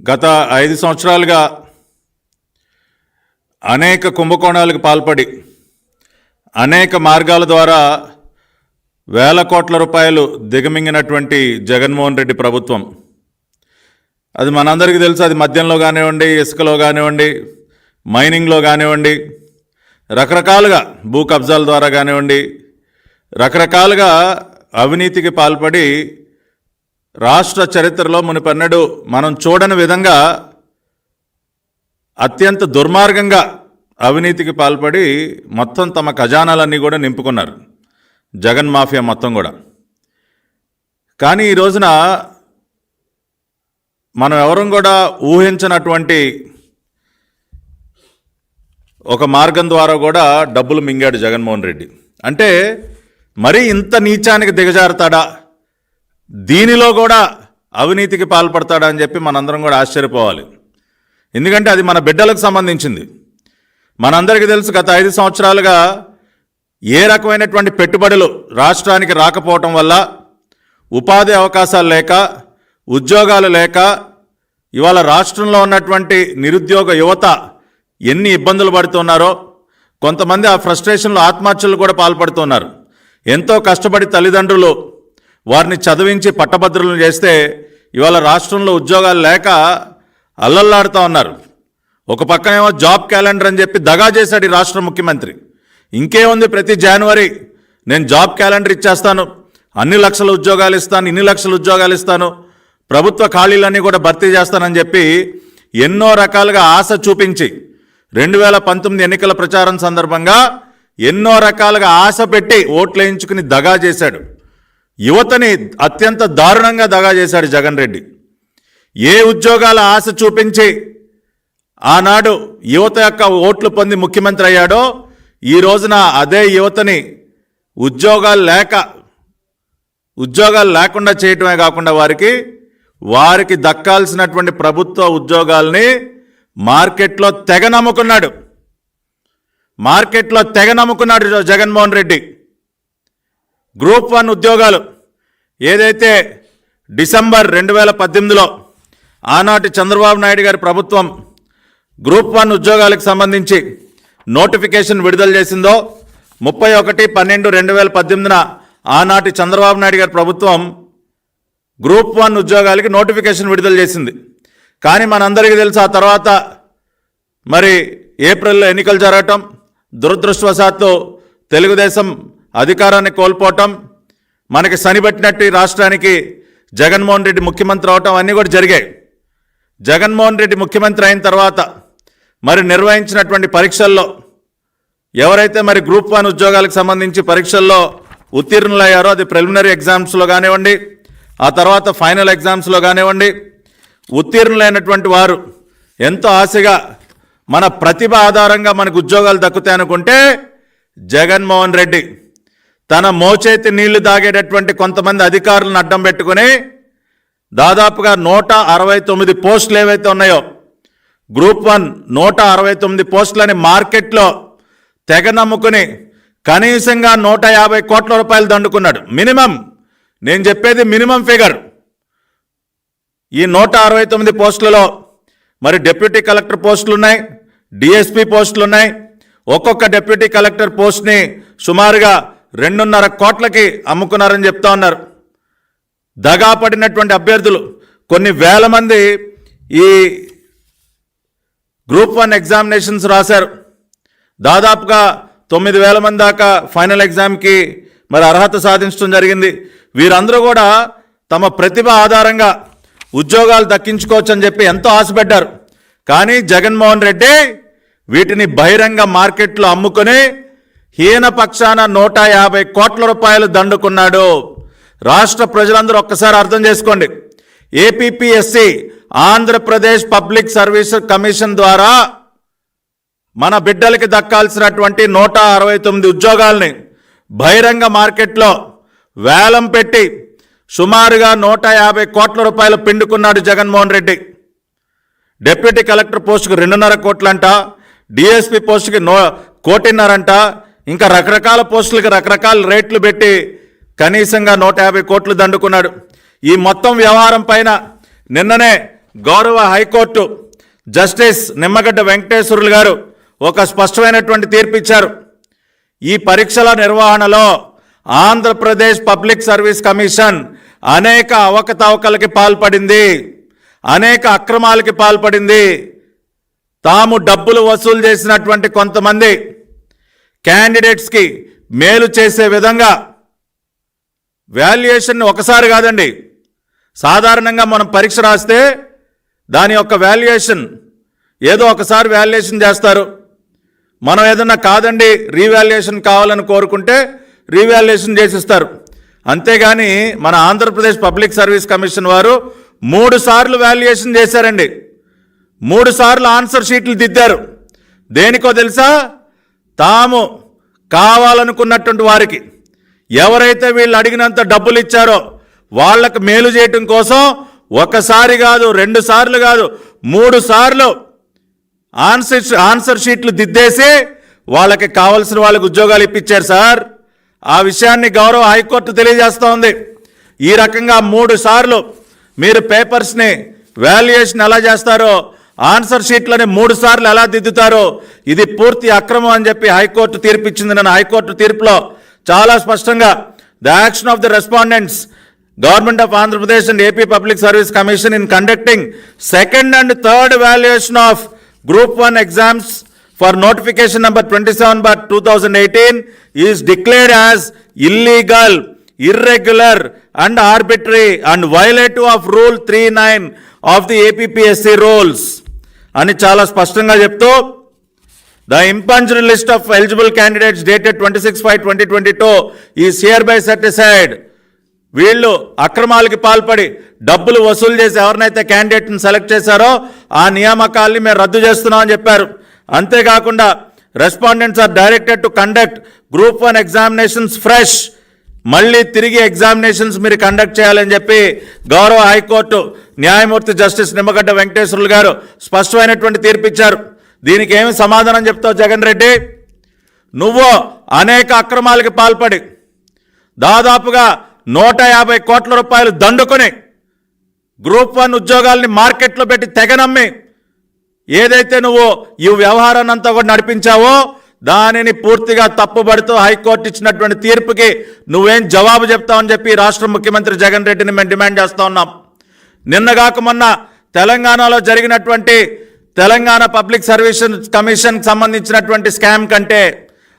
గత ఐదు సంవత్సరాలుగా అనేక కుంభకోణాలకు పాల్పడి అనేక మార్గాల ద్వారా వేల కోట్ల రూపాయలు దిగమింగినటువంటి జగన్మోహన్ రెడ్డి ప్రభుత్వం. అది మనందరికీ తెలుసు అది మద్యంలో కానివ్వండి ఇసుకలో కానివ్వండి మైనింగ్లో కానివ్వండి రకరకాలుగా భూ కబ్జాల ద్వారా కానివ్వండి రకరకాలుగా అవినీతికి పాల్పడి రాష్ట్ర చరిత్రలో మునిపన్నడు మనం చూడని విధంగా అత్యంత దుర్మార్గంగా అవినీతికి పాల్పడి మొత్తం తమ ఖజానాలన్నీ కూడా నింపుకున్నారు. జగన్ మాఫియా మొత్తం కూడా. కానీ ఈ రోజున మనం ఎవరం కూడా ఊహించినటువంటి ఒక మార్గం ద్వారా కూడా డబ్బులు మింగాడు జగన్మోహన్ రెడ్డి. అంటే మరీ ఇంత నీచానికి దిగజారుతాడా? దీనిలో కూడా అవినీతికి పాల్పడతాడని అని చెప్పి మనందరం కూడా ఆశ్చర్యపోవాలి. ఎందుకంటే అది మన బిడ్డలకు సంబంధించింది. మనందరికీ తెలుసు గత ఐదు సంవత్సరాలుగా ఏ రకమైనటువంటి పెట్టుబడులు రాష్ట్రానికి రాకపోవటం వల్ల ఉపాధి అవకాశాలు లేక ఉద్యోగాలు లేక ఇవాళ రాష్ట్రంలో ఉన్నటువంటి నిరుద్యోగ యువత ఎన్ని ఇబ్బందులు పడుతున్నారో కొంతమంది ఆ ఫ్రస్ట్రేషన్లో ఆత్మహత్యలు కూడా పాల్పడుతున్నారు. ఎంతో కష్టపడి తల్లిదండ్రులు వారిని చదివించి పట్టభద్రులను చేస్తే ఇవాళ రాష్ట్రంలో ఉద్యోగాలు లేక అల్లల్లాడుతూ ఉన్నారు. ఒక పక్కనేమో జాబ్ క్యాలెండర్ అని చెప్పి దగా చేశాడు ఈ రాష్ట్ర ముఖ్యమంత్రి. ఇంకేముంది ప్రతి జనవరి? నేను జాబ్ క్యాలెండర్ ఇచ్చేస్తాను. అన్ని లక్షల ఉద్యోగాలు ఇస్తాను ఇన్ని లక్షల ఉద్యోగాలు ఇస్తాను. ప్రభుత్వ ఖాళీలన్నీ కూడా భర్తీ చేస్తానని చెప్పి ఎన్నో రకాలుగా ఆశ చూపించి రెండు వేల పంతొమ్మిది ఎన్నికల ప్రచారం సందర్భంగా ఎన్నో రకాలుగా ఆశ పెట్టి ఓట్లు వేయించుకుని దగా చేశాడు. యువతని అత్యంత దారుణంగా దగా చేశాడు జగన్ రెడ్డి. ఏ ఉద్యోగాల ఆశ చూపించి ఆనాడు యువత యొక్క ఓట్లు పొంది ముఖ్యమంత్రి అయ్యాడో ఈ రోజున అదే యువతని ఉద్యోగాలు లేక ఉద్యోగాలు లేకుండా చేయటమే కాకుండా వారికి వారికి దక్కాల్సినటువంటి ప్రభుత్వ ఉద్యోగాల్ని మార్కెట్లో తెగ నమ్ముకున్నాడు. మార్కెట్లో తెగ నమ్ముకున్నాడు జగన్మోహన్ రెడ్డి. గ్రూప్ వన్ ఉద్యోగాలు ఏదైతే డిసెంబర్ రెండు వేల పద్దెనిమిదిలో ఆనాటి చంద్రబాబు నాయుడు గారి ప్రభుత్వం గ్రూప్ వన్ ఉద్యోగాలకు సంబంధించి నోటిఫికేషన్ విడుదల చేసిందో ముప్పై ఒకటి పన్నెండు రెండు వేల పద్దెనిమిదిన ఆనాటి చంద్రబాబు నాయుడు గారి ప్రభుత్వం గ్రూప్ వన్ ఉద్యోగాలకి నోటిఫికేషన్ విడుదల చేసింది. కానీ మనందరికీ తెలుసు ఆ తర్వాత మరి ఏప్రిల్లో ఎన్నికలు జరగటం దురదృష్టవశాత్తు తెలుగుదేశం అధికారాన్ని కోల్పోవటం మనకి సనిపెట్టినట్టు ఈ రాష్ట్రానికి జగన్మోహన్ రెడ్డి ముఖ్యమంత్రి అవటం అన్నీ కూడా జరిగాయి. జగన్మోహన్ రెడ్డి ముఖ్యమంత్రి అయిన తర్వాత మరి నిర్వహించినటువంటి పరీక్షల్లో ఎవరైతే మరి గ్రూప్ వన్ ఉద్యోగాలకు సంబంధించి పరీక్షల్లో ఉత్తీర్ణులయ్యారో అది ప్రిలిమినరీ ఎగ్జామ్స్లో కానివ్వండి ఆ తర్వాత ఫైనల్ ఎగ్జామ్స్లో కానివ్వండి ఉత్తీర్ణులైనటువంటి వారు ఎంతో ఆశగా మన ప్రతిభ ఆధారంగా మనకు ఉద్యోగాలు దక్కుతాయి అనుకుంటే జగన్మోహన్ రెడ్డి తన మోచేతి నీళ్ళు తాగేటటువంటి కొంతమంది అధికారులను అడ్డం పెట్టుకుని దాదాపుగా నూట అరవై తొమ్మిది పోస్టులు ఏవైతే ఉన్నాయో గ్రూప్ వన్ నూట అరవై తొమ్మిది పోస్టులని మార్కెట్లో తెగ నమ్ముకుని కనీసంగా నూట యాభై కోట్ల రూపాయలు దండుకున్నాడు. మినిమం నేను చెప్పేది మినిమం ఫిగర్. ఈ నూట అరవై తొమ్మిది పోస్టులలో మరి డిప్యూటీ కలెక్టర్ పోస్టులు ఉన్నాయి డిఎస్పి పోస్టులు ఉన్నాయి ఒక్కొక్క డిప్యూటీ కలెక్టర్ పోస్ట్ని సుమారుగా రెండున్నర కోట్లకి అమ్ముకున్నారని చెప్తా ఉన్నారు. దగా పడినటువంటి అభ్యర్థులు కొన్ని వేల మంది ఈ గ్రూప్ వన్ ఎగ్జామినేషన్స్ రాశారు. దాదాపుగా తొమ్మిది వేల మంది దాకా ఫైనల్ ఎగ్జామ్కి మరి అర్హత సాధించడం జరిగింది. వీరందరూ కూడా తమ ప్రతిభ ఆధారంగా ఉద్యోగాలు దక్కించుకోవచ్చు అని చెప్పి ఎంతో ఆశపడ్డారు. కానీ జగన్మోహన్ రెడ్డి వీటిని బహిరంగ మార్కెట్లో అమ్ముకొని హీన పక్షాన నూట యాభై కోట్ల రూపాయలు దండుకున్నాడు. రాష్ట్ర ప్రజలందరూ ఒక్కసారి అర్థం చేసుకోండి. APPSC Andhra Pradesh public service commission ద్వారా మన బిడ్డలకి దక్కాల్సినటువంటి నూట అరవై తొమ్మిది ఉద్యోగాల్ని బహిరంగ మార్కెట్లో వేలం పెట్టి సుమారుగా నూట యాభై కోట్ల రూపాయలు పిండుకున్నాడు జగన్మోహన్ రెడ్డి. డిప్యూటీ కలెక్టర్ పోస్టుకు రెండున్నర కోట్లంట డిఎస్పి పోస్టుకి నో కోటిన్నరంట ఇంకా రకరకాల పోస్టులకి రకరకాల రేట్లు పెట్టి కనీసంగా నూట యాభై కోట్లు దండుకున్నాడు. ఈ మొత్తం వ్యవహారం పైన నిన్ననే గౌరవ హైకోర్టు జస్టిస్ నిమ్మగడ్డ వెంకటేశ్వరులు గారు ఒక స్పష్టమైనటువంటి తీర్పు ఇచ్చారు ఈ పరీక్షల నిర్వహణలో ఆంధ్రప్రదేశ్ పబ్లిక్ సర్వీస్ కమిషన్ అనేక అవకతవకలకి పాల్పడింది. అనేక అక్రమాలకి పాల్పడింది. తాము డబ్బులు వసూలు చేసినటువంటి కొంతమంది క్యాండిడేట్స్కి మేలు చేసే విధంగా వాల్యుయేషన్ ఒకసారి కాదండి. సాధారణంగా మనం పరీక్ష రాస్తే దాని యొక్క వాల్యుయేషన్ ఏదో ఒకసారి వాల్యుయేషన్ చేస్తారు. మనం ఏదన్నా కాదండి రీవాల్యుయేషన్ కావాలని కోరుకుంటే రీవాల్యుయేషన్ చేసిస్తారు. అంతేగాని మన ఆంధ్రప్రదేశ్ పబ్లిక్ సర్వీస్ కమిషన్ వారు మూడు సార్లు వాల్యుయేషన్ చేశారండి. మూడు సార్లు ఆన్సర్ షీట్లు దిద్దారు. దేనికో తెలుసా? తాము కావాలనుకున్నటువంటి వారికి ఎవరైతే వీళ్ళు అడిగినంత డబ్బులు ఇచ్చారో వాళ్ళకు మేలు చేయటం కోసం ఒకసారి కాదు రెండు సార్లు కాదు మూడు సార్లు ఆన్సర్ ఆన్సర్ షీట్లు దిద్దేసి వాళ్ళకి కావలసిన వాళ్ళకి ఉద్యోగాలు ఇప్పించారు సార్. ఆ విషయాన్ని గౌరవ హైకోర్టు తెలియజేస్తూ ఉంది. ఈ రకంగా మూడు సార్లు మీరు పేపర్స్ని వాల్యుయేషన్ ఎలా చేస్తారో ఆన్సర్ షీట్లని మూడు సార్లు ఎలా దిద్దుతారో ఇది పూర్తి అక్రమం అని చెప్పి హైకోర్టు తీర్పు ఇచ్చింది నన్ను హైకోర్టు తీర్పులో చాలా స్పష్టంగా the action of the respondents government of Andhra Pradesh and AP public service commission in conducting second and third valuation of group one exams for notification number twenty seven but two thousand eighteen is declared as illegal irregular and arbitrary and violative of rule three nine of the APSC rules. అని చాలా స్పష్టంగా చెప్తూ the impugned list of eligible candidates dated twenty six five twenty twenty two ఈ సియర్ by సర్టిసైడ్ వీళ్ళు అక్రమాలకి పాల్పడి డబ్బులు వసూలు చేసి ఎవరినైతే క్యాండిడేట్ని సెలెక్ట్ చేశారో ఆ నియామకాల్ని మేము రద్దు చేస్తున్నామని చెప్పారు. అంతేకాకుండా respondents are directed to conduct group one examinations fresh. మళ్ళీ తిరిగి ఎగ్జామినేషన్స్ మీరు కండక్ట్ చేయాలని చెప్పి గౌరవ హైకోర్టు న్యాయమూర్తి జస్టిస్ నిమ్మగడ్డ వెంకటేశ్వరులు గారు స్పష్టమైనటువంటి తీర్పిచ్చారు. దీనికి ఏమి సమాధానం చెప్తావు జగన్ రెడ్డి? నువ్వు అనేక అక్రమాలకి పాల్పడి దాదాపుగా నూట యాభై కోట్ల రూపాయలు దండుకొని గ్రూప్ వన్ ఉద్యోగాల్ని మార్కెట్లో పెట్టి తెగనమ్మి ఏదైతే నువ్వు ఈ వ్యవహారాన్ని అంతా కూడా నడిపించావో దానిని పూర్తిగా తప్పుబడుతూ హైకోర్టు ఇచ్చినటువంటి తీర్పుకి నువ్వేం జవాబు చెప్తావని చెప్పి రాష్ట్ర ముఖ్యమంత్రి జగన్ రెడ్డిని మేము డిమాండ్ చేస్తూ ఉన్నాం. నిన్నగాక మొన్న తెలంగాణలో జరిగినటువంటి తెలంగాణ పబ్లిక్ సర్వీస్ కమిషన్కి సంబంధించినటువంటి స్కామ్ కంటే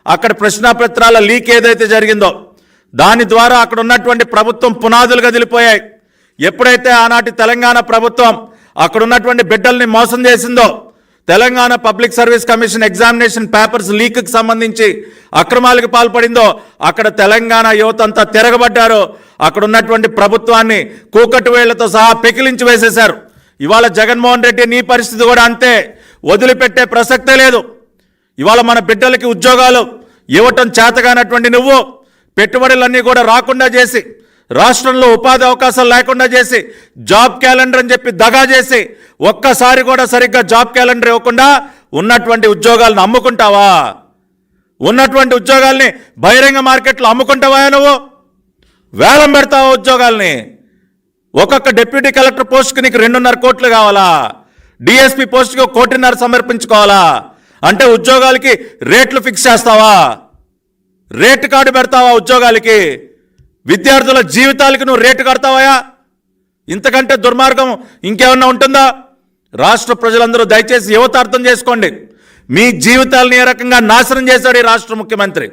అక్కడ ప్రశ్నాపత్రాల లీక్ ఏదైతే జరిగిందో దాని ద్వారా అక్కడ ఉన్నటువంటి ప్రభుత్వం పునాదులు కదిలిపోయాయి ఎప్పుడైతే ఆనాటి తెలంగాణ ప్రభుత్వం అక్కడ ఉన్నటువంటి బిడ్డల్ని మోసం చేసిందో Telangana public service commission examination papers లీక్కి సంబంధించి అక్రమాలకు పాల్పడిందో అక్కడ తెలంగాణ యువత అంతా తిరగబడ్డారు. అక్కడ ఉన్నటువంటి ప్రభుత్వాన్ని కూకటి వేళ్ళతో సహా పెకిలించి వేసేశారు. ఇవాళ జగన్మోహన్ రెడ్డి నీ పరిస్థితి కూడా అంతే. వదిలిపెట్టే ప్రసక్తే లేదు. ఇవాళ మన బిడ్డలకి ఉద్యోగాలు ఇవ్వటం చేతగానటువంటి నువ్వు. పెట్టుబడులన్నీ కూడా రాకుండా చేసి రాష్ట్రంలో ఉపాధి అవకాశాలు లేకుండా చేసి జాబ్ క్యాలెండర్ అని చెప్పి దగా చేసి ఒక్కసారి కూడా సరిగ్గా జాబ్ క్యాలెండర్ ఇవ్వకుండా ఉన్నటువంటి ఉద్యోగాలను అమ్ముకుంటావా? ఉన్నటువంటి ఉద్యోగాల్ని బహిరంగ మార్కెట్లో అమ్ముకుంటావా నువ్వు? వేలం పెడతావా ఉద్యోగాల్ని? ఒక్కొక్క డిప్యూటీ కలెక్టర్ పోస్ట్కి నీకు రెండున్నర కోట్లు కావాలా? డిఎస్పి పోస్ట్కి ఒక కోటిన్నర సమర్పించుకోవాలా? అంటే ఉద్యోగాలకి రేట్లు ఫిక్స్ చేస్తావా? రేటు కార్డు పెడతావా ఉద్యోగాలకి? విద్యార్థుల జీవితాలకు నువ్వు రేటు కడతావయా ఇంతకంటే దుర్మార్గం ఇంకేమన్నా ఉంటుందా? రాష్ట్ర ప్రజలందరూ దయచేసి యువత అర్థం చేసుకోండి. మీ జీవితాలను ఏ రకంగా నాశనం చేశాడు ఈ రాష్ట్ర ముఖ్యమంత్రి?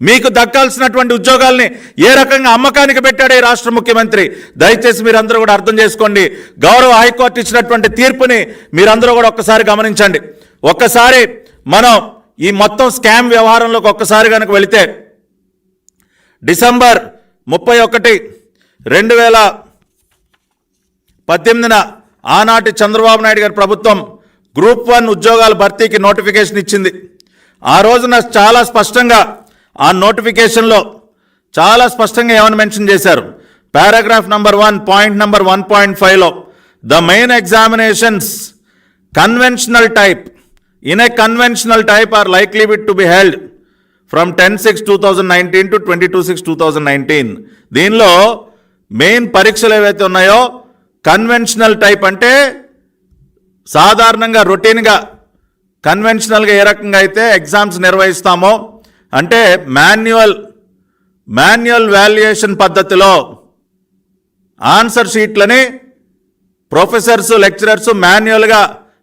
మీకు దక్కాల్సినటువంటి ఉద్యోగాల్ని ఏ రకంగా అమ్మకానికి పెట్టాడు ఈ రాష్ట్ర ముఖ్యమంత్రి? దయచేసి మీరందరూ కూడా అర్థం చేసుకోండి. గౌరవ హైకోర్టు ఇచ్చినటువంటి తీర్పుని మీరందరూ కూడా ఒక్కసారి గమనించండి. ఒక్కసారి మనం ఈ మొత్తం స్కామ్ వ్యవహారంలోకి ఒక్కసారి కనుక వెళితే డిసెంబర్ ముప్పై ఒకటి రెండు వేల పద్దెనిమిదిన ఆనాటి చంద్రబాబు నాయుడు గారి ప్రభుత్వం గ్రూప్ వన్ ఉద్యోగాల భర్తీకి నోటిఫికేషన్ ఇచ్చింది. ఆ రోజున చాలా స్పష్టంగా ఆ నోటిఫికేషన్లో చాలా స్పష్టంగా ఏమని మెన్షన్ చేశారు? Paragraph number one point number one point ఫైవ్లో the main examinations conventional type. In a conventional type are likely with to be held. From ten six two thousand nineteen to twenty two six two thousand nineteen. దీనిలో మెయిన్ పరీక్షలు ఏవైతే ఉన్నాయో conventional type అంటే సాధారణంగా రొటీన్గా కన్వెన్షనల్గా ఏ రకంగా అయితే ఎగ్జామ్స్ నిర్వహిస్తామో అంటే మాన్యువల్ మాన్యువల్ వాల్యుయేషన్ పద్ధతిలో ఆన్సర్ షీట్లని ప్రొఫెసర్స్ లెక్చరర్స్ మాన్యువల్గా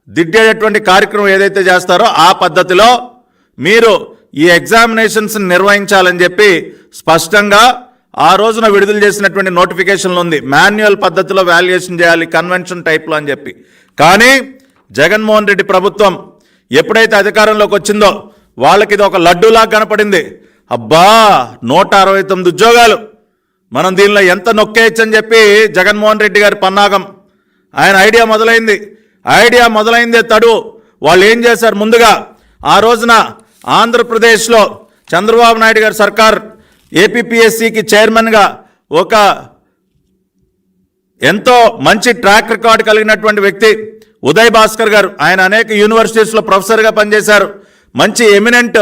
దిద్దేటటువంటి కార్యక్రమం ఏదైతే చేస్తారో ఆ పద్ధతిలో మీరు ఈ ఎగ్జామినేషన్స్ నిర్వహించాలని చెప్పి స్పష్టంగా ఆ రోజున విడుదల చేసినటువంటి నోటిఫికేషన్లు ఉంది. మాన్యువల్ పద్ధతిలో వాల్యుయేషన్ చేయాలి కన్వెన్షన్ టైప్లో అని చెప్పి. కానీ జగన్మోహన్ రెడ్డి ప్రభుత్వం ఎప్పుడైతే అధికారంలోకి వచ్చిందో వాళ్ళకి ఇది ఒక లడ్డూలా కనపడింది. అబ్బా నూట అరవై తొమ్మిది ఉద్యోగాలు. మనం దీనిలో ఎంత నొక్కేయచ్చని చెప్పి జగన్మోహన్ రెడ్డి గారి పన్నాగం. ఆయన ఐడియా మొదలైంది. ఐడియా మొదలైందే తడు. వాళ్ళు ఏం చేశారు? ముందుగా ఆ రోజున ఆంధ్రప్రదేశ్లో చంద్రబాబు నాయుడు గారి సర్కార్ ఏపీఎస్సికి చైర్మన్గా ఒక ఎంతో మంచి ట్రాక్ రికార్డ్ కలిగినటువంటి వ్యక్తి ఉదయ్ భాస్కర్ గారు. ఆయన అనేక యూనివర్సిటీస్లో ప్రొఫెసర్గా పనిచేశారు. మంచి ఎమినెంట్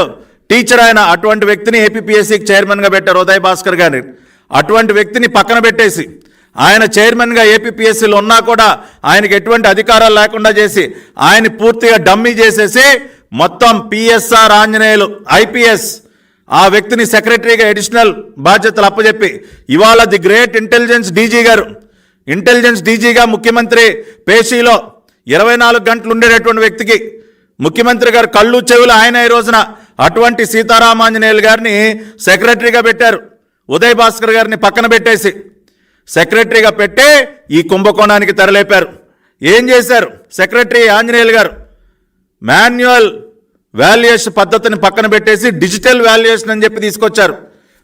టీచర్ ఆయన. అటువంటి వ్యక్తిని ఏపీఎస్సికి చైర్మన్గా పెట్టారు ఉదయ్ భాస్కర్ గారిని. అటువంటి వ్యక్తిని పక్కన పెట్టేసి ఆయన చైర్మన్గా ఏపీపీఎస్సీలో ఉన్నా కూడా ఆయనకి ఎటువంటి అధికారాలు లేకుండా చేసి ఆయన పూర్తిగా డమ్మీ చేసేసి మొత్తం పిఎస్ఆర్ ఆంజనేయులు ఐపీఎస్ ఆ వ్యక్తిని సెక్రటరీగా అడిషనల్ బాధ్యతలు అప్పజెప్పి ఇవాళ ది గ్రేట్ ఇంటెలిజెన్స్ డీజీ గారు ఇంటెలిజెన్స్ డీజీగా ముఖ్యమంత్రి పేషీలో ఇరవై నాలుగు గంటలు ఉండేటటువంటి వ్యక్తికి ముఖ్యమంత్రి గారు కళ్ళు చెవులు ఆయన ఈ రోజున అటువంటి సీతారామాంజనేయులు గారిని సెక్రటరీగా పెట్టారు. ఉదయ్ భాస్కర్ గారిని పక్కన పెట్టేసి సెక్రటరీగా పెట్టే ఈ కుంభకోణానికి తెరలేపారు. ఏం చేశారు? సెక్రటరీ ఆంజనేయులు గారు మాన్యువల్ వాల్యుయేషన్ పద్ధతిని పక్కన పెట్టేసి డిజిటల్ వాల్యుయేషన్ అని చెప్పి తీసుకొచ్చారు.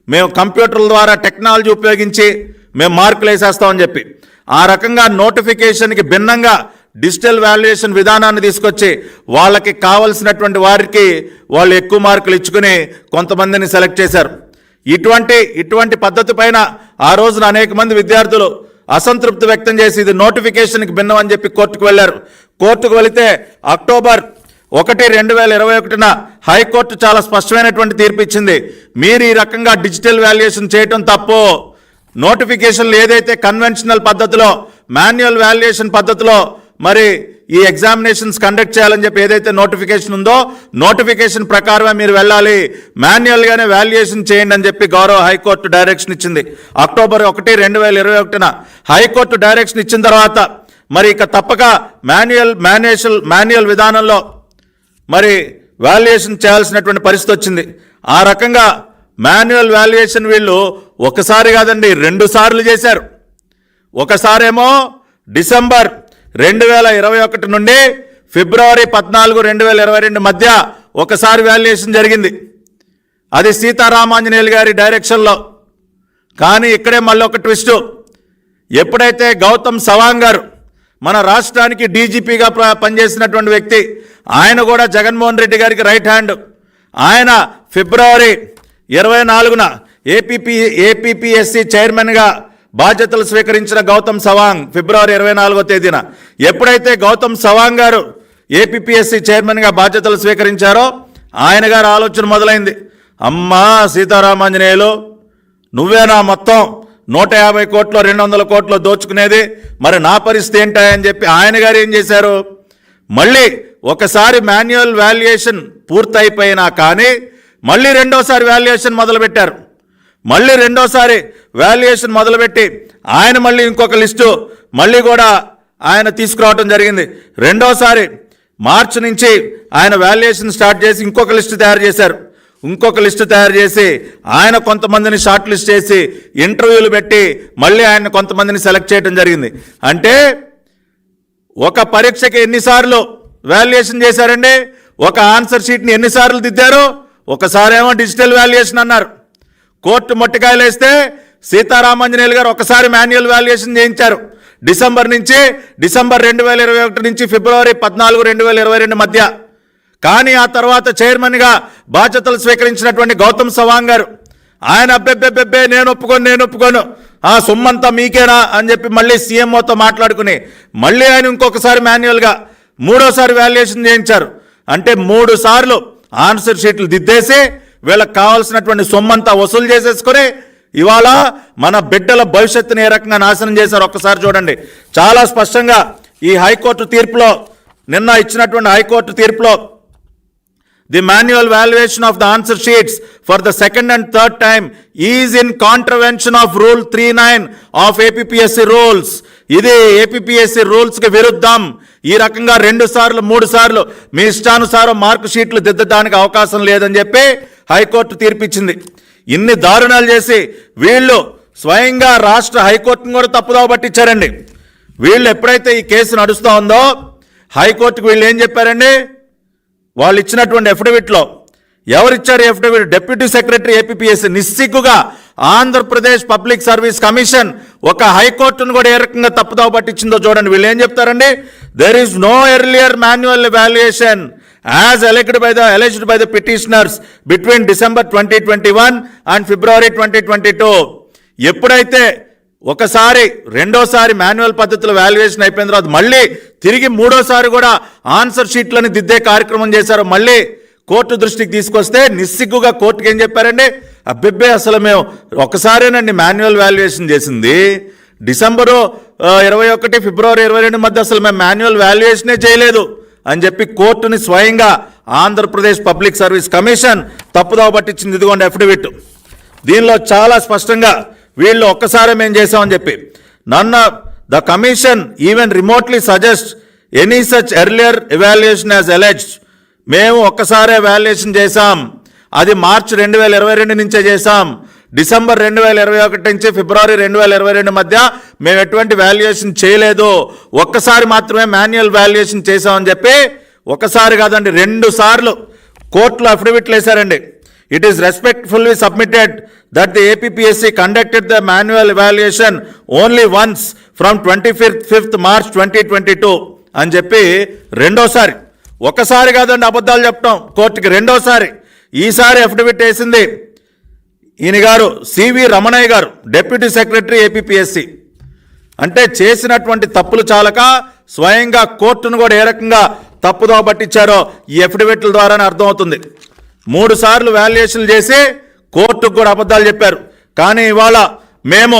మేము కంప్యూటర్ల ద్వారా టెక్నాలజీ ఉపయోగించి మేము మార్కులు వేసేస్తామని చెప్పి. ఆ రకంగా నోటిఫికేషన్కి భిన్నంగా డిజిటల్ వాల్యుయేషన్ విధానాన్ని తీసుకొచ్చి వాళ్ళకి కావలసినటువంటి వారికి వాళ్ళు ఎక్కువ మార్కులు ఇచ్చుకుని కొంతమందిని సెలెక్ట్ చేశారు. ఇటువంటి ఇటువంటి పద్ధతి పైన ఆ రోజున అనేక మంది విద్యార్థులు అసంతృప్తి వ్యక్తం చేసి ఇది నోటిఫికేషన్కి భిన్నం అని చెప్పి కోర్టుకు వెళ్ళారు. కోర్టుకు వెళితే అక్టోబర్ ఒకటి రెండు వేల ఇరవై ఒకటిన హైకోర్టు చాలా స్పష్టమైనటువంటి తీర్పు ఇచ్చింది. మీరు ఈ రకంగా డిజిటల్ వాల్యుయేషన్ చేయటం తప్పు? నోటిఫికేషన్లు ఏదైతే కన్వెన్షనల్ పద్ధతిలో మాన్యువల్ వాల్యుయేషన్ పద్ధతిలో మరి ఈ ఎగ్జామినేషన్స్ కండక్ట్ చేయాలని చెప్పి ఏదైతే నోటిఫికేషన్ ఉందో నోటిఫికేషన్ ప్రకారమే మీరు వెళ్ళాలి. మాన్యువల్గానే వాల్యుయేషన్ చేయండి అని చెప్పి గౌరవ హైకోర్టు డైరెక్షన్ ఇచ్చింది. అక్టోబర్ ఒకటి రెండు వేల ఇరవై ఒకటిన హైకోర్టు డైరెక్షన్ ఇచ్చిన తర్వాత మరి ఇక తప్పక మాన్యువల్ మాన్యుయేషన్ మాన్యువల్ విధానంలో మరి వాల్యుయేషన్ చేయాల్సినటువంటి పరిస్థితి వచ్చింది. ఆ రకంగా మాన్యువల్ వాల్యుయేషన్ వీళ్ళు ఒకసారి కాదండి రెండు సార్లు చేశారు. ఒకసారేమో డిసెంబర్ రెండు వేల ఇరవై ఒకటి నుండి ఫిబ్రవరి పద్నాలుగు రెండు వేల ఇరవై రెండు మధ్య ఒకసారి వాల్యుయేషన్ జరిగింది. అది సీతారామాంజనేయులు గారి డైరెక్షన్లో కానీ ఇక్కడే మళ్ళీ ఒక ట్విస్టు ఎప్పుడైతే గౌతమ్ సవాంగ్ గారు మన రాష్ట్రానికి డీజీపీగా పనిచేసినటువంటి వ్యక్తి ఆయన కూడా జగన్మోహన్ రెడ్డి గారికి రైట్ హ్యాండ్. ఆయన ఫిబ్రవరి ఇరవై నాలుగున ఏపీపీ ఏపీపీఎస్సి చైర్మన్గా బాధ్యతలు స్వీకరించిన గౌతమ్ సవాంగ్ ఫిబ్రవరి ఇరవై నాలుగో తేదీన. ఎప్పుడైతే గౌతమ్ సవాంగ్ గారు ఏపీపీఎస్సి చైర్మన్గా బాధ్యతలు స్వీకరించారో ఆయన గారి ఆలోచన మొదలైంది. అమ్మా సీతారామాంజనేయులు నువ్వేనా మొత్తం? నూట యాభై కోట్లు రెండు వందల కోట్లు దోచుకునేది. మరి నా పరిస్థితి ఏంటని చెప్పి ఆయన గారు ఏం చేశారు? మళ్ళీ ఒకసారి మాన్యువల్ వాల్యుయేషన్ పూర్తయిపోయినా కానీ మళ్ళీ రెండోసారి వాల్యుయేషన్ మొదలుపెట్టారు. మళ్ళీ రెండోసారి వాల్యుయేషన్ మొదలుపెట్టి ఆయన మళ్ళీ ఇంకొక లిస్టు మళ్ళీ కూడా ఆయన తీసుకురావడం జరిగింది. రెండోసారి మార్చి నుంచి ఆయన వాల్యుయేషన్ స్టార్ట్ చేసి ఇంకొక లిస్టు తయారు చేశారు. ఇంకొక లిస్టు తయారు చేసి ఆయన కొంతమందిని షార్ట్ లిస్ట్ చేసి ఇంటర్వ్యూలు పెట్టి మళ్ళీ ఆయన కొంతమందిని సెలెక్ట్ చేయడం జరిగింది. అంటే ఒక పరీక్షకి ఎన్నిసార్లు వాల్యుయేషన్ చేశారండి? ఒక ఆన్సర్ షీట్ని ఎన్నిసార్లు దిద్దారు? ఒకసారేమో డిజిటల్ వాల్యుయేషన్ అన్నారు. కోర్టు మొట్టికాయలు వేస్తే సీతారామాంజనేయులు గారు ఒకసారి మాన్యువల్ వాల్యుయేషన్ చేయించారు. డిసెంబర్ నుంచి డిసెంబర్ రెండు వేల ఇరవై ఒకటి నుంచి ఫిబ్రవరి పద్నాలుగు రెండు వేల ఇరవై రెండు మధ్య కానీ ఆ తర్వాత చైర్మన్గా బాధ్యతలు స్వీకరించినటువంటి గౌతమ్ సవాంగ్ గారు ఆయన అబ్బెబ్బెబ్బెబ్బే నేను ఒప్పుకోను నేను ఒప్పుకోను ఆ సొమ్మంతా మీకేనా అని చెప్పి మళ్ళీ సీఎంఓతో మాట్లాడుకుని మళ్ళీ ఆయన ఇంకొకసారి మాన్యువల్గా మూడోసారి వాల్యుయేషన్ చేయించారు. అంటే మూడు సార్లు ఆన్సర్ షీట్లు దిద్దేసి వీళ్ళకి కావాల్సినటువంటి సొమ్మంతా వసూలు చేసేసుకొని ఇవాళ మన బిడ్డల భవిష్యత్తుని ఏ రకంగా నాశనం చేశారు ఒక్కసారి చూడండి. చాలా స్పష్టంగా ఈ హైకోర్టు తీర్పులో నిన్న ఇచ్చినటువంటి హైకోర్టు తీర్పులో the manual valuation of the answer sheets for the second and third time is in contravention of rule three nine of APSC rules ఇది ఏపీఎస్సి రూల్స్కి విరుద్ధం. ఈ రకంగా రెండు సార్లు మూడు సార్లు మీ ఇష్టానుసారం మార్కు షీట్లు దిద్దడానికి అవకాశం లేదని చెప్పి హైకోర్టు తీర్పిచ్చింది. ఇన్ని దారుణాలు చేసి వీళ్ళు స్వయంగా రాష్ట్ర హైకోర్టును కూడా తప్పుదోవ పట్టించారండి. వీళ్ళు ఎప్పుడైతే ఈ కేసు నడుస్తూ ఉందో హైకోర్టుకు వీళ్ళు ఏం చెప్పారండి? వాళ్ళు ఇచ్చినటువంటి అఫిడవిట్లో ఎవరిచ్చారు అఫిడవిట్ డిప్యూటీ సెక్రటరీ ఏపీఎస్సీ నిస్సిగ్గుగా ఆంధ్రప్రదేశ్ పబ్లిక్ సర్వీస్ కమిషన్ ఒక హైకోర్టును కూడా ఏ రకంగా తప్పుదావ పట్టించిందో చూడండి. వీళ్ళు ఏం చెప్తారండి? There is no earlier manual valuation as alleged by the alleged by the petitioners between December twenty twenty one and February twenty twenty two ఎప్పుడైతే ఒకసారి రెండోసారి మాన్యువల్ పద్ధతిలో వాల్యుయేషన్ అయిపోయిన తర్వాత మళ్ళీ తిరిగి మూడోసారి కూడా ఆన్సర్ షీట్లను దిద్దే కార్యక్రమం చేశారు. మళ్ళీ కోర్టు దృష్టికి తీసుకొస్తే నిస్సిగ్గుగా కోర్టుకి ఏం చెప్పారండి? అబ్బిబ్బే అసలు మేము ఒకసారేనండి మాన్యువల్ వాల్యుయేషన్ చేసింది. డిసెంబరు ఇరవై ఒకటి ఫిబ్రవరి ఇరవై రెండు మధ్య అసలు మేము మాన్యువల్ వాల్యుయేషనే చేయలేదు అని చెప్పి కోర్టుని స్వయంగా ఆంధ్రప్రదేశ్ పబ్లిక్ సర్వీస్ కమిషన్ తప్పుదోవ పట్టించింది. ఇదిగోండి అఫిడవిట్. దీనిలో చాలా స్పష్టంగా వీళ్ళు ఒక్కసారి మేము చేసామని చెప్పి. నన్న the commission even remotely suggest any such earlier evaluation as alleged మేము ఒక్కసారి ఎవాల్యుయేషన్ చేశాం. అది మార్చ్ రెండు వేల ఇరవై రెండు నుంచే చేశాం. డిసెంబర్ రెండు వేల ఇరవై ఒకటి నుంచి ఫిబ్రవరి రెండు వేల ఇరవై రెండు మధ్య మేము ఎటువంటి వాల్యుయేషన్ చేయలేదు. ఒక్కసారి మాత్రమే మాన్యువల్ వాల్యుయేషన్ చేశామని చెప్పి ఒకసారి కాదండి రెండు సార్లు కోర్టులో అఫిడవిట్లు వేశారండి. It is respectfully submitted that the APSC conducted the manual evaluation only once from twenty fifth fifth March twenty twenty two అని చెప్పి రెండోసారి ఒకసారి కాదండి అబద్ధాలు చెప్పడం కోర్టుకి రెండోసారి ఈసారి అఫిడవిట్ వేసింది ఈయన గారు సివి రమణయ్య గారు డెప్యూటీ సెక్రటరీ ఏపీఎస్సి అంటే చేసినటువంటి తప్పులు చాలక స్వయంగా కోర్టును కూడా ఏ రకంగా తప్పుదోవ పట్టించారో ఈ అఫిడవిట్ల ద్వారానే అర్థమవుతుంది. మూడు సార్లు వాల్యుయేషన్లు చేసి కోర్టుకు కూడా అబద్ధాలు చెప్పారు. కానీ ఇవాళ మేము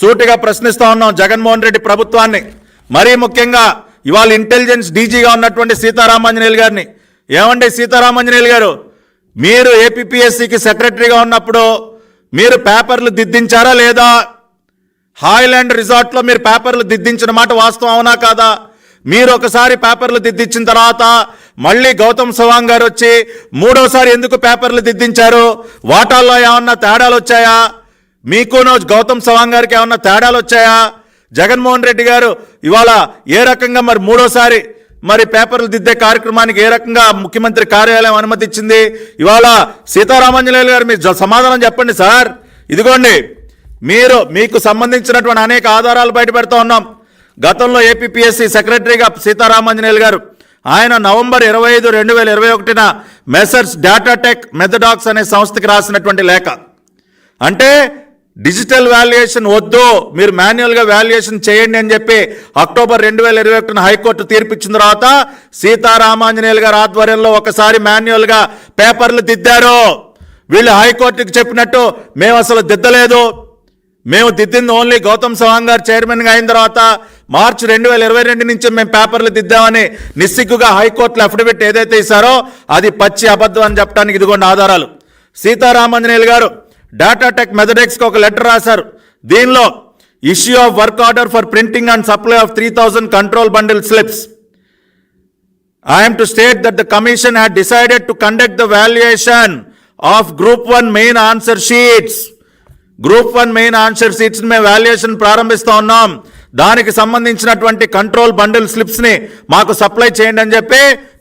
సూటిగా ప్రశ్నిస్తూ ఉన్నాం జగన్మోహన్ రెడ్డి ప్రభుత్వాన్ని. మరీ ముఖ్యంగా ఇవాళ ఇంటెలిజెన్స్ డీజీగా ఉన్నటువంటి సీతారామాంజనేయులు గారిని. ఏమండి సీతారామాంజనేయులు గారు? మీరు ఏపీఎస్సికి సెక్రటరీగా ఉన్నప్పుడు మీరు పేపర్లు దిద్దించారా లేదా? హాయ్లాండ్ రిసార్ట్లో మీరు పేపర్లు దిద్దించిన మాట వాస్తవం అవునా కాదా? మీరు ఒకసారి పేపర్లు దిద్దించిన తర్వాత మళ్ళీ గౌతమ్ సవాంగ్ గారు వచ్చి మూడోసారి ఎందుకు పేపర్లు దిద్దించారు? వాటాల్లో ఏమన్నా తేడాలు వచ్చాయా? మీకునో గౌతమ్ సవాంగ్ గారికి ఏమన్నా తేడాలు వచ్చాయా? జగన్మోహన్ రెడ్డి గారు ఇవాళ ఏ రకంగా మరి మూడోసారి మరి పేపర్లు దిద్దే కార్యక్రమానికి ఏ రకంగా ముఖ్యమంత్రి కార్యాలయం అనుమతిచ్చింది? ఇవాళ సీతారామాంజనేయులు గారు మీరు జ- సమాధానం చెప్పండి సార్. ఇదిగోండి మీరు మీకు సంబంధించినటువంటి అనేక ఆధారాలు బయటపెడతా ఉన్నాం. గతంలో ఏపీపీఎస్సీ సెక్రటరీగా సీతారామాంజనేయులు గారు ఆయన నవంబర్ ఇరవై ఐదు రెండు వేల ఇరవై ఒకటిన మెసర్స్ డేటాటెక్ మెథడాక్స్ అనే సంస్థకి రాసినటువంటి లేఖ. అంటే డిజిటల్ వాల్యుయేషన్ వద్దు మీరు మాన్యువల్గా వాల్యుయేషన్ చేయండి అని చెప్పి అక్టోబర్ రెండు వేల ఇరవై ఒకటిన హైకోర్టు తీర్పిచ్చిన తర్వాత సీతారామాంజనేయులు గారి ఆధ్వర్యంలో ఒకసారి మాన్యువల్గా పేపర్లు దిద్దారు. వీళ్ళు హైకోర్టుకి చెప్పినట్టు మేము అసలు దిద్దలేదు. మేము దిద్దింది ఓన్లీ గౌతమ్ సవాంగ్ గారు చైర్మన్గా అయిన తర్వాత మార్చి రెండు వేల ఇరవై రెండు నుంచి మేము పేపర్లు దిద్దామని నిస్సిగ్గుగా హైకోర్టులో అఫిడవిట్ ఏదైతే ఇస్తారో అది పచ్చి అబద్ధం అని చెప్పడానికి ఇదిగోండి ఆధారాలు. సీతారామాంజనేయులు గారు డేటాటెక్ మెథడెక్స్కి ఒక లెటర్ రాశారు. దీనిలో issue of work order for printing and supply of three thousand control bundle slips I am to state that the commission had decided to conduct the valuation of group one main answer sheets group one main answer sheets మేము valuation ప్రారంభిస్తూ ఉన్నాం. దానికి సంబంధించినటువంటి control bundle స్లిప్స్ని మాకు supply చేయండి అని చెప్పి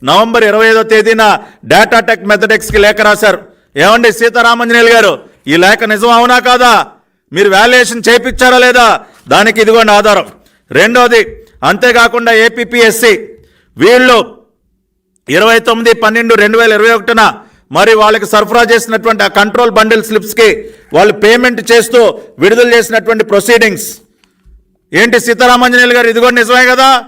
November ఇరవై ఐదో తేదీన డేటా టెక్ మెథడెక్స్కి లేఖ రాశారు. ఏమండి సీతారామంజనేయులు గారు? ఈ లేఖ నిజం అవునా కాదా? మీరు వాల్యుయేషన్ చేయించారా లేదా? దానికి ఇదిగోండి ఆధారం. రెండోది అంతేకాకుండా ఏపీపీఎస్సి వీళ్ళు ఇరవై తొమ్మిది పన్నెండు రెండు వేల ఇరవై ఒకటిన మరి వాళ్ళకి సరఫరా చేసినటువంటి ఆ కంట్రోల్ బండిల్ స్లిప్స్కి వాళ్ళు పేమెంట్ చేస్తూ విడుదల చేసినటువంటి ప్రొసీడింగ్స్. ఏంటి సీతారామాంజనేయులు గారు? ఇది కూడా నిజమే కదా?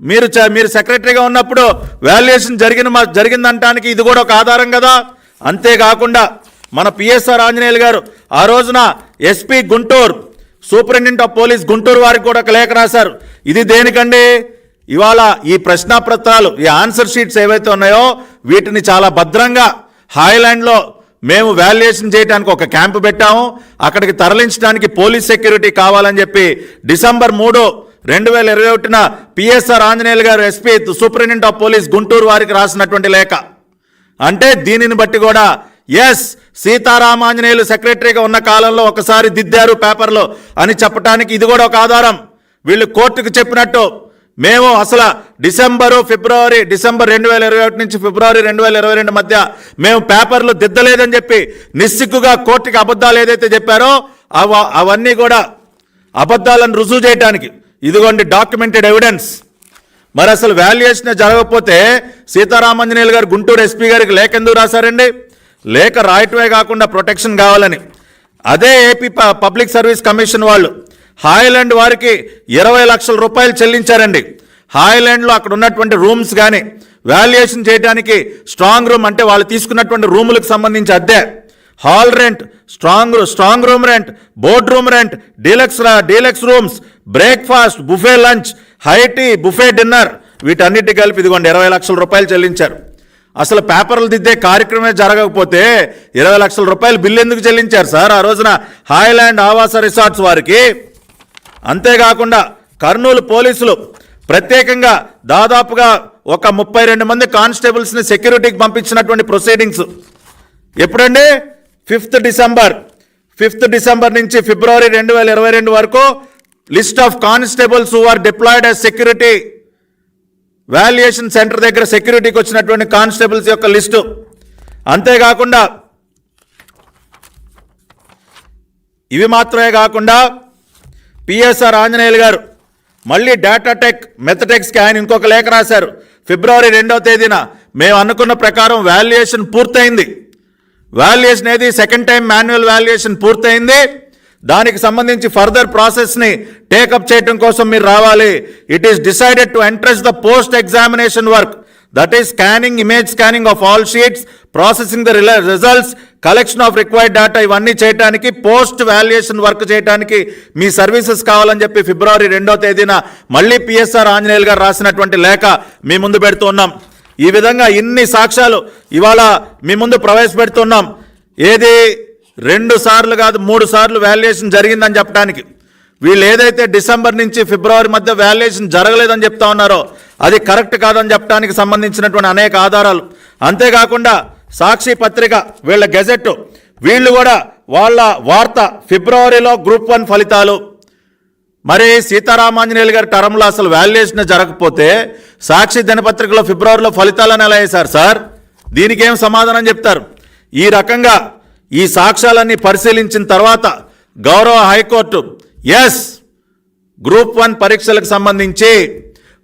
మీరు చ- మీరు సెక్రటరీగా ఉన్నప్పుడు వాల్యుయేషన్ జరిగిన మా- జరిగిందంటానికి ఇది కూడా ఒక ఆధారం కదా? అంతేకాకుండా మన పిఎస్ఆర్ ఆంజనేయులు గారు ఆ రోజున SP Guntur superintendent of police Guntur వారికి కూడా ఒక లేఖ రాశారు. ఇది దేనికండి? ఇవాళ ఈ ప్రశ్నాపత్రాలు ఈ ఆన్సర్ షీట్స్ ఏవైతే ఉన్నాయో వీటిని చాలా భద్రంగా హాయ్లాండ్లో మేము వాల్యుయేషన్ చేయడానికి ఒక క్యాంపు పెట్టాము. అక్కడికి తరలించడానికి పోలీస్ సెక్యూరిటీ కావాలని చెప్పి డిసెంబర్ మూడు రెండు వేల ఇరవై ఒకటిన PSR Anjaneyulu garu SP superintendent of police Guntur వారికి రాసినటువంటి లేఖ. అంటే దీనిని బట్టి కూడా ఎస్ సీతారామాంజనేయులు సెక్రటరీగా ఉన్న కాలంలో ఒకసారి దిద్దారు పేపర్లో అని చెప్పడానికి ఇది కూడా ఒక ఆధారం. వీళ్ళు కోర్టుకు చెప్పినట్టు మేము అసలు డిసెంబరు ఫిబ్రవరి డిసెంబర్ రెండు వేల ఇరవై ఒకటి నుంచి ఫిబ్రవరి రెండు వేల ఇరవై రెండు మధ్య మేము పేపర్లు దిద్దలేదని చెప్పి నిస్సిగ్గుగా కోర్టుకి అబద్ధాలు ఏదైతే చెప్పారో అవ అవన్నీ కూడా అబద్ధాలను రుజువు చేయడానికి ఇదిగోండి డాక్యుమెంటెడ్ ఎవిడెన్స్ మరి అసలు వాల్యుయేషన్ జరగకపోతే సీతారామంజనేయులు గారు గుంటూరు ఎస్పీ గారికి లేఖ ఎందుకు రాశారండి? లేఖ రాయటమే కాకుండా ప్రొటెక్షన్ కావాలని. అదే ఏపీ ప- పబ్లిక్ సర్వీస్ కమిషన్ వాళ్ళు హాయ్లాండ్ వారికి ఇరవై లక్షల రూపాయలు చెల్లించారండి. హాయ్లాండ్లో అక్కడ ఉన్నటువంటి రూమ్స్ కానీ వాల్యుయేషన్ చేయడానికి స్ట్రాంగ్ రూమ్ అంటే వాళ్ళు తీసుకున్నటువంటి రూములకు సంబంధించి అద్దె. Hall rent strong strong room rent board room rent deluxe deluxe rooms breakfast buffet lunch high tea buffet dinner వీటన్నిటి కలిపి ఇదిగోండి ఇరవై లక్షల రూపాయలు చెల్లించారు. అసలు పేపర్లు దిద్దే కార్యక్రమమే జరగకపోతే ఇరవై లక్షల రూపాయలు బిల్లు ఎందుకు చెల్లించారు సార్? ఆ రోజున హాయ్లాండ్ ఆవాస రిసార్ట్స్ వారికి అంతేకాకుండా కర్నూలు పోలీసులు ప్రత్యేకంగా దాదాపుగా ఒక ముప్పై రెండు మంది కానిస్టేబుల్స్ని సెక్యూరిటీకి పంపించినటువంటి ప్రొసీడింగ్స్. ఎప్పుడండి? Fifth December. ఫిఫ్త్ డిసెంబర్ నుంచి ఫిబ్రవరి రెండు వేల ఇరవై రెండు వరకు list of constables who are deployed as security. Valuation centre దగ్గర సెక్యూరిటీకి వచ్చినటువంటి కానిస్టేబుల్స్ యొక్క లిస్టు. అంతేకాకుండా ఇవి మాత్రమే కాకుండా పిఎస్ఆర్ ఆంజనేయులు గారు. మళ్ళీ డేటాటెక్ మెథటెక్స్కి ఆయన ఇంకొక లేఖ రాశారు. ఫిబ్రవరి రెండవ తేదీన మేము అనుకున్న ప్రకారం వాల్యుయేషన్ పూర్తయింది. వాల్యుయేషన్ ఏది? సెకండ్ టైం మాన్యువల్ వాల్యుయేషన్ పూర్తయింది. దానికి సంబంధించి ఫర్దర్ ప్రాసెస్ని టేకప్ చేయడం కోసం మీరు రావాలి. It is decided to entrust the post examination work. That is scanning image scanning of all sheets processing the results collection of required data ఇవన్నీ చేయడానికి పోస్ట్ వాల్యుయేషన్ వర్క్ చేయడానికి మీ సర్వీసెస్ కావాలని చెప్పి ఫిబ్రవరి రెండో తేదీన మళ్ళీ పిఎస్ఆర్ ఆంజనేయులు గారు రాసినటువంటి లేఖ మీ ముందు పెడుతున్నాం ఈ విధంగా ఇన్ని సాక్ష్యాలు ఇవాళ మీ ముందు ప్రవేశపెడుతున్నాం ఏది రెండు సార్లు కాదు మూడు సార్లు వాల్యుయేషన్ జరిగిందని చెప్పడానికి వీళ్ళు ఏదైతే డిసెంబర్ నుంచి ఫిబ్రవరి మధ్య వాల్యుయేషన్ జరగలేదని చెప్తా ఉన్నారో అది కరెక్ట్ కాదని చెప్పడానికి సంబంధించినటువంటి అనేక ఆధారాలు. అంతేకాకుండా సాక్షి పత్రిక వీళ్ళ గెజెట్ వీళ్ళు కూడా వాళ్ళ వార్త ఫిబ్రవరిలో గ్రూప్ వన్ ఫలితాలు. మరి సీతారామాంజనేయులు గారి టర్మ్లో అసలు వాల్యుయేషన్ జరగకపోతే సాక్షి దినపత్రికలో ఫిబ్రవరిలో ఫలితాలను ఎలా వేశారు సార్? దీనికి ఏం సమాధానం చెప్తారు? ఈ రకంగా ఈ సాక్ష్యాలన్నీ పరిశీలించిన తర్వాత గౌరవ హైకోర్టు ఎస్ గ్రూప్ వన్ పరీక్షలకు సంబంధించి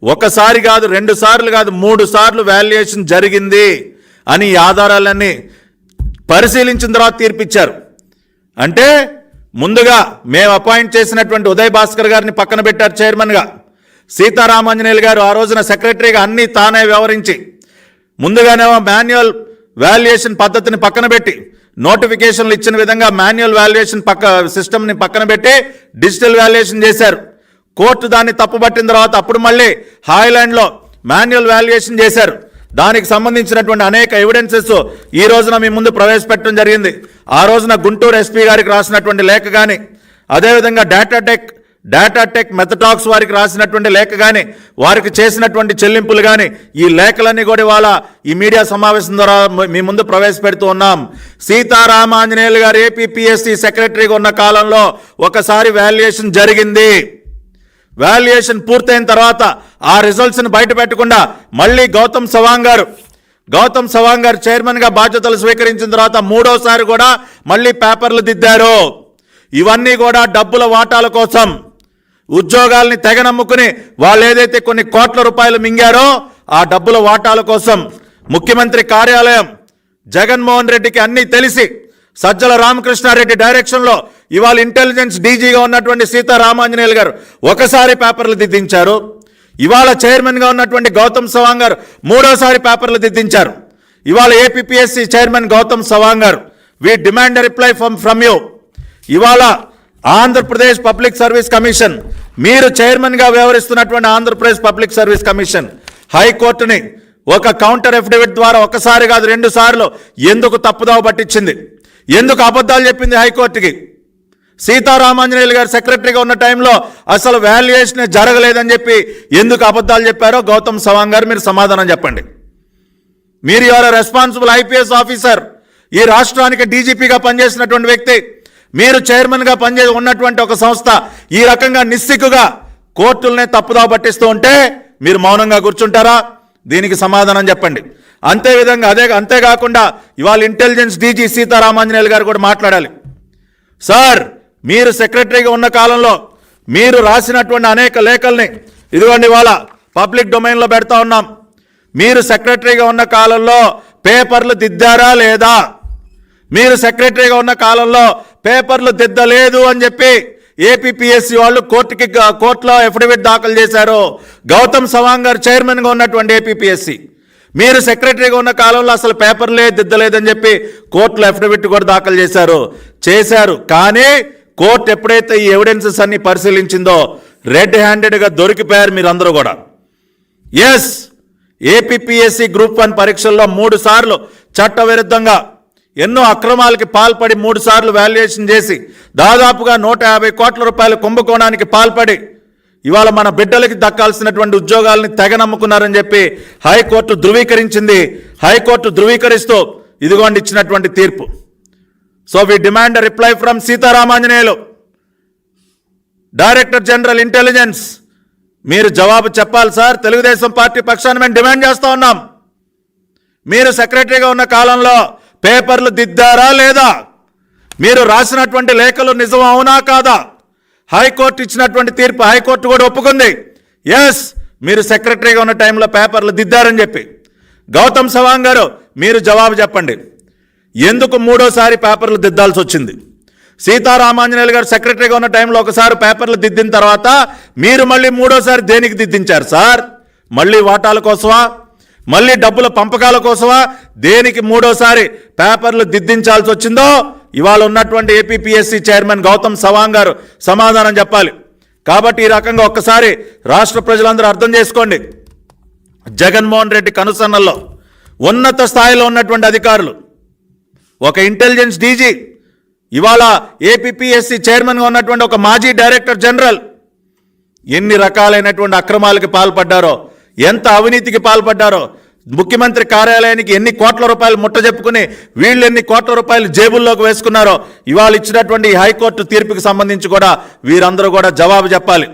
ఒకసారి కాదు రెండు సార్లు కాదు మూడు సార్లు వాల్యుయేషన్ జరిగింది. అని ఈ ఆధారాలన్నీ పరిశీలించిన తర్వాత తీర్పిచ్చారు. అంటే ముందుగా మేము అపాయింట్ చేసినటువంటి ఉదయ్ భాస్కర్ గారిని పక్కన పెట్టారు చైర్మన్గా సీతారామాంజనేయులు గారు ఆ రోజున సెక్రటరీగా అన్నీ తానే వ్యవహరించి ముందుగానేమో మాన్యువల్ వాల్యుయేషన్ పద్ధతిని పక్కన పెట్టి నోటిఫికేషన్లు ఇచ్చిన విధంగా మాన్యువల్ వాల్యుయేషన్ పక్క సిస్టమ్ని పక్కన పెట్టి డిజిటల్ వాల్యుయేషన్ చేశారు. కోర్టు దాన్ని తప్పుపట్టిన తర్వాత అప్పుడు మళ్ళీ హాయ్లాండ్లో మాన్యువల్ వాల్యుయేషన్ చేశారు. దానికి సంబంధించినటువంటి అనేక ఎవిడెన్సెస్ ఈ రోజున మీ ముందు ప్రవేశపెట్టడం జరిగింది. ఆ రోజున గుంటూరు ఎస్పీ గారికి రాసినటువంటి లేఖ కానీ అదేవిధంగా డేటాటెక్ డేటాటెక్ మెథడాక్స్ వారికి రాసినటువంటి లేఖ కానీ వారికి చేసినటువంటి చెల్లింపులు కానీ ఈ లేఖలన్నీ కూడా ఇవాళ ఈ మీడియా సమావేశం ద్వారా మీ ముందు ప్రవేశపెడుతూ ఉన్నాం. సీతారామాంజనేయులు గారు ఏపీపీఎస్సీ సెక్రటరీగా ఉన్న కాలంలో ఒకసారి వాల్యుయేషన్ జరిగింది. వాల్యుయేషన్ పూర్తయిన తర్వాత ఆ రిజల్ట్స్ని బయట పెట్టకుండా మళ్ళీ గౌతమ్ సవాంగ్ గారు గౌతమ్ సవాంగ్ గారు చైర్మన్గా బాధ్యతలు స్వీకరించిన తర్వాత మూడోసారి కూడా మళ్ళీ పేపర్లు దిద్దారు. ఇవన్నీ కూడా డబ్బుల వాటాల కోసం ఉద్యోగాల్ని తెగ నమ్ముకుని వాళ్ళు ఏదైతే కొన్ని కోట్ల రూపాయలు మింగారో ఆ డబ్బుల వాటాల కోసం ముఖ్యమంత్రి కార్యాలయం జగన్మోహన్ రెడ్డికి అన్నీ తెలిసి సజ్జల రామకృష్ణారెడ్డి డైరెక్షన్లో ఇవాళ ఇంటెలిజెన్స్ డీజీగా ఉన్నటువంటి సీతారామాంజనేయులు గారు ఒకసారి పేపర్లు దిద్దించారు. ఇవాళ చైర్మన్గా ఉన్నటువంటి గౌతమ్ సవాంగ్ గారు మూడోసారి పేపర్లు దిద్దించారు. ఇవాళ ఏపీపీఎస్సీ చైర్మన్ గౌతమ్ సవాంగ్ గారు we demand reply from from you ఇవాళ ఆంధ్రప్రదేశ్ పబ్లిక్ సర్వీస్ కమిషన్ మీరు చైర్మన్గా వ్యవహరిస్తున్నటువంటి ఆంధ్రప్రదేశ్ పబ్లిక్ సర్వీస్ కమిషన్ హైకోర్టుని ఒక కౌంటర్ అఫిడవిట్ ద్వారా ఒకసారి కాదు రెండు సార్లు ఎందుకు తప్పుదావ పట్టించింది? ఎందుకు అబద్ధాలు చెప్పింది హైకోర్టుకి? సీతారామాంజనేయులు గారు సెక్రటరీగా ఉన్న టైంలో అసలు వాల్యుయేషన్ జరగలేదని చెప్పి ఎందుకు అబద్ధాలు చెప్పారో గౌతమ్ సవాంగ్ గారు మీరు సమాధానం చెప్పండి. మీరు ఎవరు రెస్పాన్సిబుల్ ఐపీఎస్ ఆఫీసర్. ఈ రాష్ట్రానికి డీజీపీగా పనిచేసినటువంటి వ్యక్తి. మీరు చైర్మన్గా పనిచే ఉన్నటువంటి ఒక సంస్థ. ఈ రకంగా నిస్సిగ్గుగా కోర్టులనే తప్పుదా పట్టిస్తూ ఉంటే మీరు మౌనంగా కూర్చుంటారా? దీనికి సమాధానం చెప్పండి. అంతే విధంగా అదే అంతేకాకుండా ఇవాళ ఇంటెలిజెన్స్ డీజీ సీతారామాంజనేయులు గారు కూడా మాట్లాడాలి. సార్ మీరు సెక్రటరీగా ఉన్న కాలంలో మీరు రాసినటువంటి అనేక లేఖల్ని ఇదిగోండి ఇవాళ పబ్లిక్ డొమైన్లో పెడతా ఉన్నాం. మీరు సెక్రటరీగా ఉన్న కాలంలో పేపర్లు దిద్దారా లేదా? మీరు సెక్రటరీగా ఉన్న కాలంలో పేపర్లు దిద్దలేదు అని చెప్పి ఏపీపీఎస్సీ వాళ్ళు కోర్టుకి కోర్టులో అఫిడవిట్ దాఖలు చేశారు. గౌతమ్ సవాంగ్ గారు చైర్మన్గా ఉన్నటువంటి ఏపీపీఎస్సీ. మీరు సెక్రటరీగా ఉన్న కాలంలో అసలు పేపర్లే దిద్దలేదని చెప్పి కోర్టులో అఫిడవిట్ కూడా దాఖలు చేశారు. చేశారు. కానీ కోర్టు ఎప్పుడైతే ఈ ఎవిడెన్సెస్ అన్ని పరిశీలించిందో రెడ్ హ్యాండెడ్గా దొరికిపోయారు మీరందరూ కూడా. ఎస్ ఏపీపీఎస్సీ గ్రూప్ వన్ పరీక్షల్లో మూడు సార్లు చట్టవిరుద్ధంగా ఎన్నో అక్రమాలకి పాల్పడి మూడు సార్లు వాల్యుయేషన్ చేసి దాదాపుగా నూట యాభై కోట్ల రూపాయల కుంభకోణానికి పాల్పడి ఇవాళ మన బిడ్డలకి దక్కాల్సినటువంటి ఉద్యోగాలని తెగ నమ్ముకున్నారని చెప్పి హైకోర్టు ధృవీకరించింది. హైకోర్టు ధృవీకరిస్తూ ఇదిగోండి ఇచ్చినటువంటి తీర్పు. So we demand reply from Seetharamanjaneyulu director general intelligence మీరు జవాబు చెప్పాలి సార్. తెలుగుదేశం పార్టీ పక్షాన్ని మేము డిమాండ్ చేస్తూ ఉన్నాం. మీరు సెక్రటరీగా ఉన్న కాలంలో పేపర్లు దిద్దారా లేదా? మీరు రాసినటువంటి లేఖలు నిజం అవునా కాదా? హైకోర్టు ఇచ్చినటువంటి తీర్పు హైకోర్టు కూడా ఒప్పుకుంది. ఎస్ మీరు సెక్రటరీగా ఉన్న టైంలో పేపర్లు దిద్దారని చెప్పి. గౌతమ్ సవాంగ్ గారు మీరు జవాబు చెప్పండి. ఎందుకు మూడోసారి పేపర్లు దిద్దాల్సి వచ్చింది సీతారామాంజనేయులు గారు సెక్రటరీగా ఉన్న టైంలో ఒకసారి పేపర్లు దిద్దిన తర్వాత మీరు మళ్ళీ మూడోసారి దేనికి దిద్దించారు సార్? మళ్ళీ వాటాల కోసమా? మళ్ళీ డబ్బుల పంపకాల కోసమా? దేనికి మూడోసారి పేపర్లు దిద్దించాల్సి వచ్చిందో ఇవాళ ఉన్నటువంటి ఏపీపీఎస్సీ చైర్మన్ గౌతమ్ సవాంగ్ గారు సమాధానం చెప్పాలి. కాబట్టి ఈ రకంగా ఒక్కసారి రాష్ట్ర ప్రజలందరూ అర్థం చేసుకోండి. జగన్మోహన్ రెడ్డి కనుసన్నల్లో ఉన్నత స్థాయిలో ఉన్నటువంటి అధికారులు ఒక ఇంటెలిజెన్స్ డీజీ ఇవాళ ఏపీపీఎస్సీ చైర్మన్గా ఉన్నటువంటి ఒక మాజీ డైరెక్టర్ జనరల్ ఎన్ని రకాలైనటువంటి అక్రమాలకి పాల్పడ్డారో ఎంత అవినీతికి పాల్పడ్డారో ముఖ్యమంత్రి కార్యాలయానికి ఎన్ని కోట్ల రూపాయలు ముట్టజెప్పుకుని వీళ్ళు ఎన్ని కోట్ల రూపాయలు జేబుల్లోకి వేసుకున్నారో ఇవాళ ఇచ్చినటువంటి హైకోర్టు తీర్పుకి సంబంధించి కూడా వీరందరూ కూడా జవాబు చెప్పాలి.